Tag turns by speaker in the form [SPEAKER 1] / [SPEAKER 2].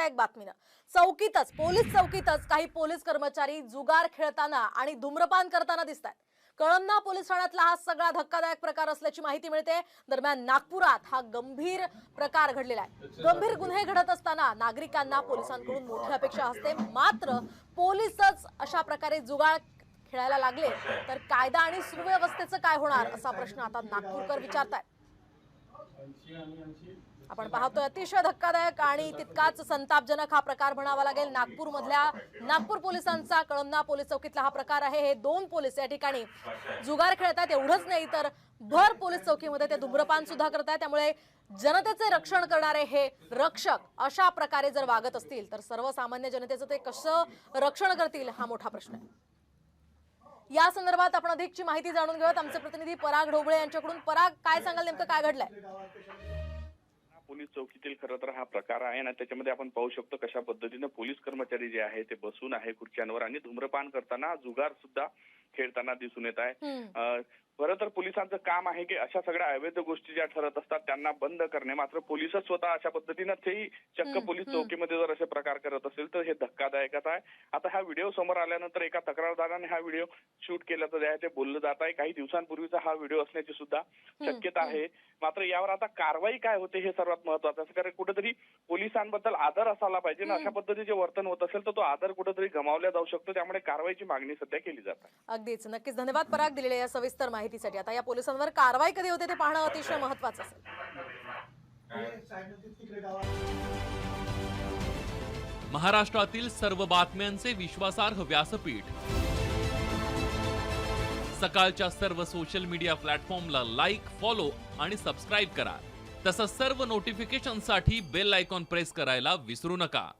[SPEAKER 1] धक्कादायक बातमीनं. चौकीतच पोलीस चौकीतच काही पोलीस कर्मचारी जुगार खेळताना आणि धूम्रपान करताना दिसत आहेत कळमना पोलीस ठाण्यातला हा सगळा धक्कादायक प्रकार असल्याची माहिती मिळते. दरम्यान नागपुरात हा गंभीर प्रकार घडलेला आहे. गंभीर गुन्हे घडत असताना नागरिकांना पोलिसांकडून मोठी अपेक्षा असते. मात्र पोलीसच अशा प्रकारे जुगार खेळायला लागले तर कायदा आणि सुव्यवस्थेचं काय होणार असा प्रश्न आता नागपूरकर विचारतायत. आपण पाहतोय अतिशय धक्कादायक आणि तितकाच संतापजनक हा प्रकार म्हणावा लागेल. नागपूरमधल्या नागपूर पोलिसांचा कळमना पोलीस चौकीतला हा प्रकार आहे. हे दोन पोलीस या ठिकाणी जुगार खेळतात एवढंच नाही तर भर पोलीस चौकीमध्ये ते धूम्रपान सुद्धा करतात त्यामुळे जनतेचे रक्षण करणारे हे रक्षक अशा प्रकारे जर वागत असतील तर सर्वसामान्य जनतेचं ते कसं रक्षण करतील हा मोठा प्रश्न आहे. या संदर्भात आपण अधिकची माहिती जाणून घेऊयात. आमचे प्रतिनिधी पराग ढोबळे यांच्याकडून. पराग काय सांगाल नेमकं? काय घडलंय?
[SPEAKER 2] पोलीस चौकीतील खरं तर हा प्रकार आहे ना त्याच्यामध्ये आपण पाहू शकतो कशा पद्धतीनं पोलीस कर्मचारी जे आहे ते बसून आहे खुर्च्यांवर आणि धूम्रपान करताना जुगार सुद्धा खेळताना दिसून येत आहे. खरं तर पोलिसांचं काम आहे की अशा सगळ्या अवैध गोष्टी ज्या ठरत असतात त्यांना बंद करणे. मात्र पोलिसच स्वतः अशा पद्धतीनं तेही चक्क पोलीस. चौकीमध्ये जर असे प्रकार करत असेल तर हे धक्कादायकच आहे. आता हा व्हिडिओ समोर आल्यानंतर एका तक्रारदाराने हा व्हिडिओ शूट केल्याचं जे आहे ते बोललं जात आहे. काही दिवसांपूर्वीचा हा व्हिडिओ असण्याची सुद्धा शक्यता आहे. मात्र यावर आता कारवाई काय होते हे सर्वात महत्वाचं आहे. कारण कुठेतरी पोलिसांबद्दल आदर असायला पाहिजे ना अशा पद्धतीचे वर्तन होत असेल तर तो आदर कुठेतरी गमावला जाऊ शकतो. त्यामुळे कारवाईची मागणी सध्या केली जात
[SPEAKER 1] अगदीच. नक्कीच. धन्यवाद पराग दिलेल्या या सविस्तर माहितीसाठी आता या पोलिसांवर कारवाई कधी होते ते पाहणं अतिशय महत्वाचं असेल.
[SPEAKER 3] महाराष्ट्रातील सर्व बातम्यांचे विश्वासार्ह व्यासपीठ. सकाळच्या सर्व सोशल मीडिया प्लॅटफॉर्मला लाईक फॉलो आणि सबस्क्राईब करा. तसंच सर्व नोटिफिकेशनसाठी बेल आयकॉन प्रेस करायला विसरू नका.